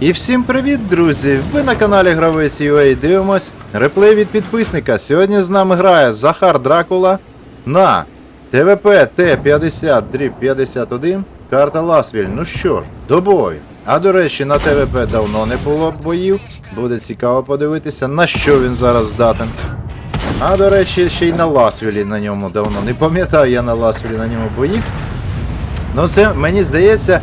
І всім привіт, друзі! Ви на каналі Гравець UA дивимось реплей від підписника. Сьогодні з нами грає Захар Дракула на ТВП Т-50 51. карта Ласвіль. Ну що ж, до бою. А до речі, на ТВП давно не було боїв. Буде цікаво подивитися, на що він зараз здатен. А до речі, ще й на Ласвілі на ньому давно. Не пам'ятаю я на Ласвілі на ньому боїв. Ну, це мені здається,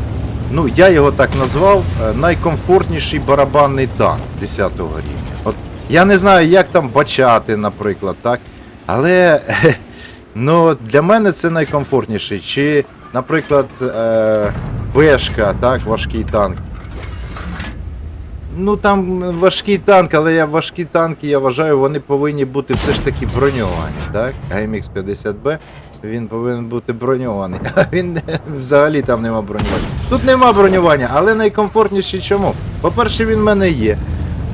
ну я його так назвав, е, найкомфортніший барабанний танк 10-го рівня. От я не знаю, як там бачати, наприклад, так. Але ну, для мене це найкомфортніший. Чи, наприклад, е, Бешка, так, важкий танк. Ну там важкий танк, але я важкі танки, я вважаю, вони повинні бути все ж таки броньовані, так? GMX 50B, він повинен бути броньований. А він взагалі там нема бронювання. Тут нема бронювання, але найкомфортніший чому? По-перше, він в мене є.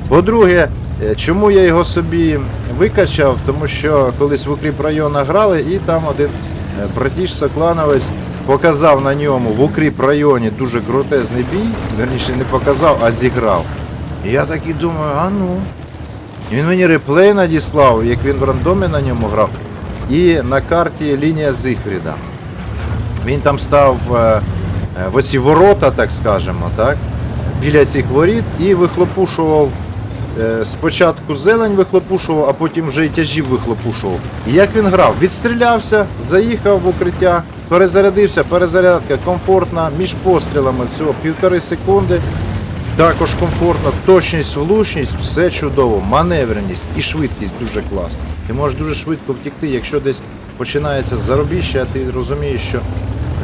По-друге, е, чому я його собі викачав? Тому що колись в укріп районах грали, і там один е, братіш Соклановець показав на ньому в укріп районі дуже крутезний бій. Верніше не показав, а зіграв. І я так і думаю, а ну. Він мені реплей надіслав, як він в рандомі на ньому грав. І на карті лінія Зигфріда. Він там став е, в оці ворота, так скажемо, так? Біля цих воріт і вихлопушував. е, Спочатку зелень вихлопушував, а потім вже і тяжів вихлопушував. І як він грав? Відстрілявся, заїхав в укриття, перезарядився, перезарядка комфортна, між пострілами всього півтори секунди. Також комфортно, точність, влучність, все чудово, маневреність і швидкість дуже класна. Ти можеш дуже швидко втікти, якщо десь починається заробіще, а ти розумієш, що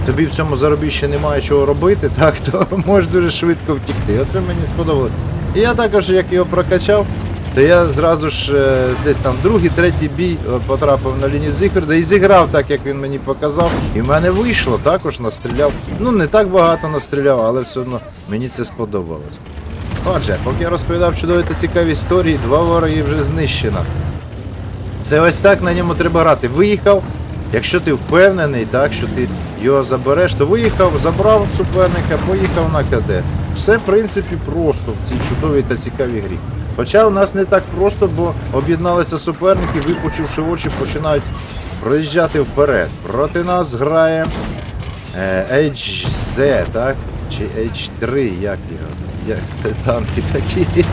тобі в цьому заробіщі немає чого робити, так, то можеш дуже швидко втікти. Оце мені сподобалось. І я також, як його прокачав, то я зразу ж е, десь там другий, третій бій е, потрапив на лінію Зігфріда і зіграв так, як він мені показав. І в мене вийшло, також настріляв. Ну, не так багато настріляв, але все одно мені це сподобалось. Отже, поки я розповідав чудові та цікаві історії, два вороги вже знищено. Це ось так на ньому треба грати. Виїхав, якщо ти впевнений, так, що ти його забереш, то виїхав, забрав суперника, поїхав на КД. Все, в принципі, просто в цій чудовій та цікавій грі. Хоча у нас не так просто, бо об'єдналися суперники, випучивши очі, починають проїжджати вперед. Проти нас грає е, HZ, так? Чи H3, як його? Як танки такі.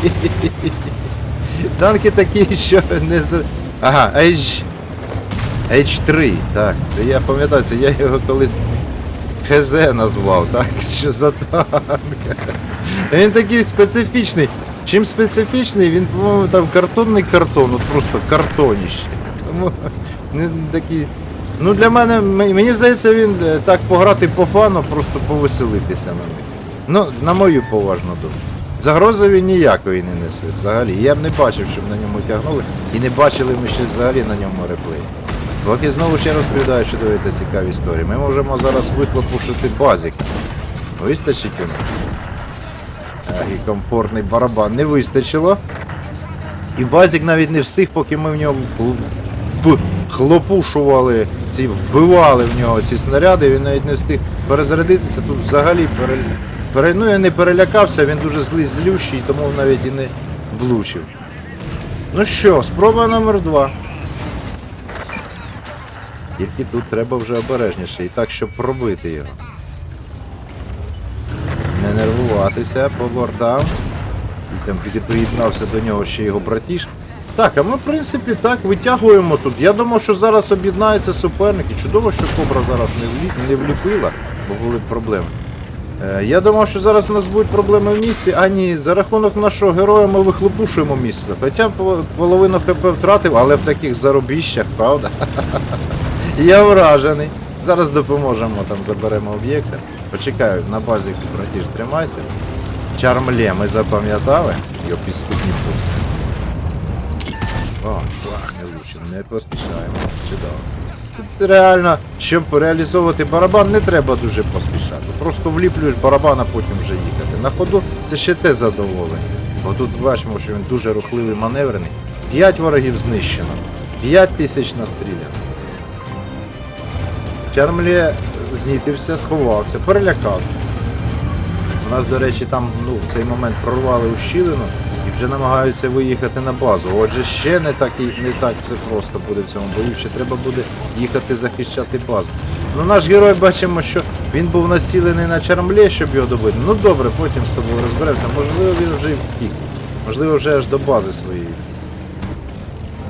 Танки такі, що не з. Ага, H... H3, так. Це я пам'ятаю, це я його колись ХЗ назвав, так? Що за танк? Він такий специфічний. Чим специфічний, він, по-моєму, там картонний картон, от просто картоніще. Тому не такий. Ну для мене, мені здається, він е, так пограти по фану, просто повеселитися на них. Ну, на мою поважну думку. Загрози він ніякої не несе взагалі. Я б не бачив, щоб на ньому тягнули, і не бачили ми ще взагалі на ньому реплей. Поки знову ще розповідаю чудові та цікаві історії. Ми можемо зараз вихлопушити базік. Вистачить у нас. І комфортний барабан не вистачило. І базік навіть не встиг, поки ми в нього вхлопушували, ці, вбивали в нього ці снаряди, він навіть не встиг перезарядитися. Тут взагалі. Пере... Ну, я не перелякався, він дуже злий злющий, тому навіть і не влучив. Ну що, спроба номер два. Тільки тут треба вже обережніше, і так, щоб пробити його. Не нервуватися по бортам. І там приєднався до нього ще його братіш. Так, а ми в принципі так витягуємо тут. Я думав, що зараз об'єднаються суперники. Чудово, що Кобра зараз не, влі... не вліпила, бо були проблеми. Е, я думав, що зараз у нас будуть проблеми в місці, а ні, за рахунок нашого героя ми вихлопушуємо місце. Хоча половину ХП втратив, але в таких заробіщах, правда? Я вражений. Зараз допоможемо, там заберемо об'єкти. Почекаю, на базі братіж тримайся. Чармле ми запам'ятали. Його підступні пусти. О, флаг не влучено, не поспішаємо. Чудово. Тут реально, щоб реалізовувати барабан, не треба дуже поспішати. Просто вліплюєш барабан, а потім вже їхати. На ходу це ще те задоволення. Бо тут бачимо, що він дуже рухливий маневрений. П'ять ворогів знищено. П'ять тисяч настріляно. Чармлі знітився, сховався, перелякав. У нас, до речі, там ну, в цей момент прорвали ущілину і вже намагаються виїхати на базу. Отже, ще не так не так все просто буде в цьому бою. Ще треба буде їхати захищати базу. Ну наш герой бачимо, що він був націлений на чармлє, щоб його добити. Ну добре, потім з тобою розберемося. Можливо, він вже втік. Можливо, вже аж до бази своєї.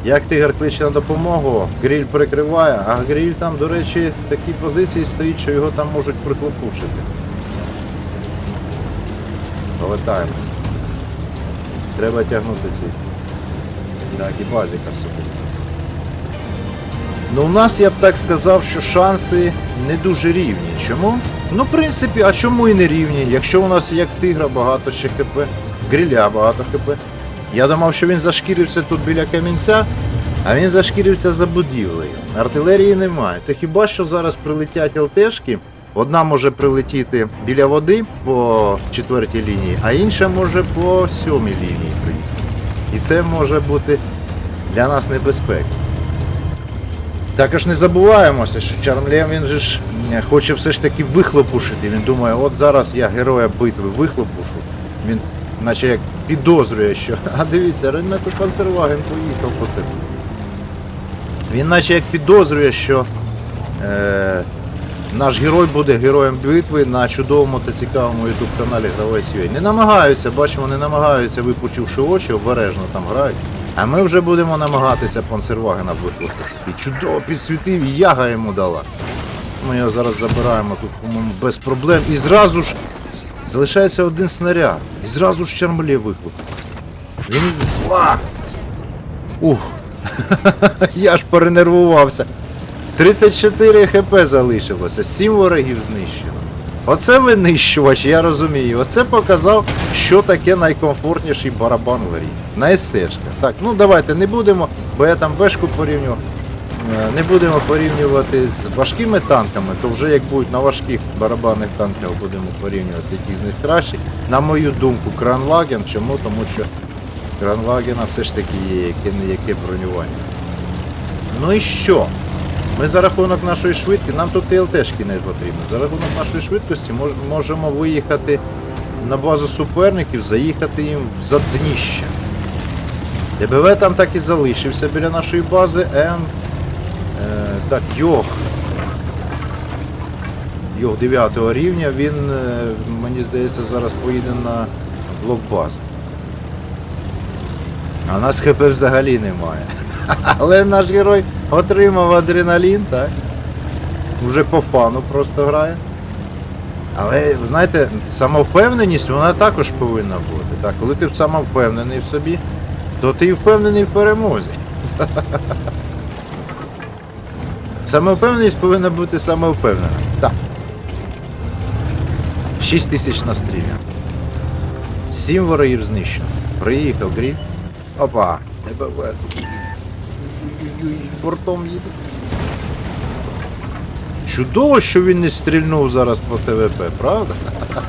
Як тигр кличе на допомогу, гріль прикриває, а гріль там, до речі, в такій позиції стоїть, що його там можуть прихлопушити. Повертаємось. Треба тягнути цей. Так, і базіка собі. Ну, у нас, я б так сказав, що шанси не дуже рівні. Чому? Ну, в принципі, а чому і не рівні? Якщо у нас як тигра багато ще хп, гриля багато хп. Я думав, що він зашкірився тут біля камінця, а він зашкірився за будівлею. Артилерії немає. Це хіба що зараз прилетять ЛТшки. Одна може прилетіти біля води по четвертій лінії, а інша може по сьомій лінії приїхати. І це може бути для нас небезпека. Також не забуваємося, що Чармлєм він же ж е, хоче все ж таки вихлопушити. Він думає, от зараз я героя битви вихлопушу. Він наче як підозрює, що. А дивіться, Ренмету Панцерваген поїхав по це. Він наче як підозрює, що е, наш герой буде героєм битви на чудовому та цікавому ютуб каналі Гравець UA. Не намагаються, бачимо, не намагаються, випучивши очі, обережно там грають. А ми вже будемо намагатися Панцервагена вихлопити. І чудово підсвітив, і яга йому дала. Ми його зараз забираємо тут, по-моєму, без проблем. І зразу ж залишається один снаряд. І зразу ж Чармлє вихлопив. Він. Ух! Я ж перенервувався. 34 хп залишилося, 7 ворогів знищено. Оце винищувач, я розумію. Оце показав, що таке найкомфортніший барабан в грі. На СТшках. Так, ну давайте не будемо, бо я там бешку порівнював. Е, Не будемо порівнювати з важкими танками, то вже як будуть на важких барабанних танках будемо порівнювати, які з них кращі. На мою думку, Кранваген. Чому? Тому що Кранвагена все ж таки є яке не яке бронювання. Ну і що? Ми за рахунок нашої швидкості, нам тут і ЛТшки не потрібно. За рахунок нашої швидкості мож, можемо виїхати на базу суперників, заїхати їм за дніще. ДБВ там так і залишився біля нашої бази. М. Е, так, Йох. Йох 9 рівня, він, е, мені здається, зараз поїде на блок бази. А нас ХП взагалі немає. Але наш герой отримав адреналін, так? Уже по фану просто грає. Але, знаєте, самовпевненість вона також повинна бути. Так? Коли ти самовпевнений в собі, то ти впевнений в перемозі. Самовпевненість повинна бути самовпевнена. Так. 6 тисяч настріляно. 7 ворогів знищено. Приїхав гріль. Опа, НБВ тут. Бортом їде. Чудово, що він не стрільнув зараз по ТВП, правда?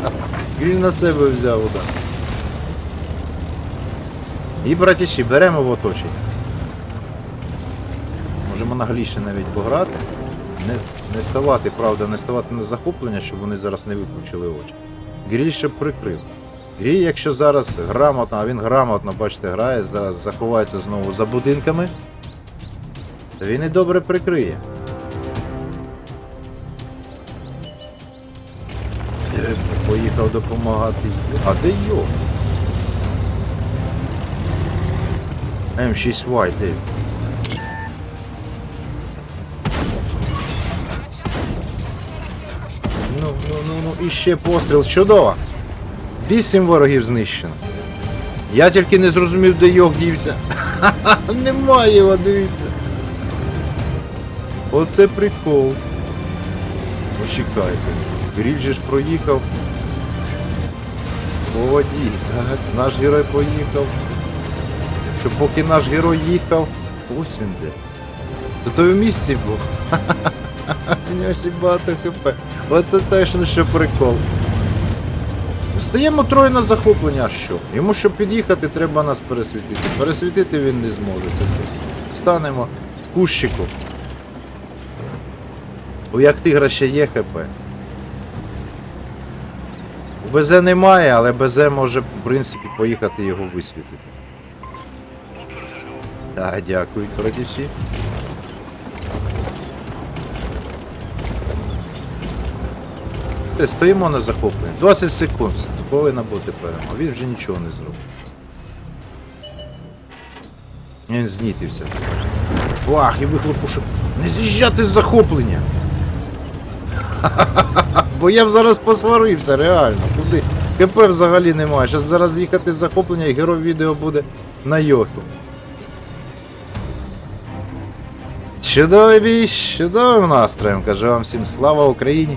Він на себе взяв удар. І, братіші, беремо в оточення. Можемо нагліше навіть пограти. Не, не ставати, правда, не ставати на захоплення, щоб вони зараз не виключили очі. Гріль ще прикрив. Гріль, якщо зараз грамотно, а він грамотно, бачите, грає, зараз заховається знову за будинками, то він і добре прикриє. Е, Поїхав допомагати. А де йо? М6Y, де? Ну, ну, і ще постріл. Чудово. Вісім ворогів знищено. Я тільки не зрозумів, де йог дівся. Немає його, дивіться. Оце прикол. Почекайте. Гріль ж проїхав. По воді. Так, наш герой поїхав. Що поки наш герой їхав. Ось він де. То той в місці був. У нього ще багато хп. Оце ну що прикол. Стаємо троє на захоплення, а що? Йому щоб під'їхати, треба нас пересвітити. Пересвітити він не зможе. Це точно. Станемо в кущику. У як тигра ще є ХП. БЗ немає, але БЗ може, в принципі, поїхати його висвітлити. Так, дякую, коротячі. Те, стоїмо на захопленні. 20 секунд. Повинна бути перемога. Він вже нічого не зробив. Він знітився. Вах, і вихлопушив. Не з'їжджати з захоплення. Бо я б зараз посварився, реально. Куди? КП взагалі немає. Щас зараз їхати з захоплення і герой відео буде на йоху. Чудовий бій, чудовим настроєм. Кажу вам всім слава Україні.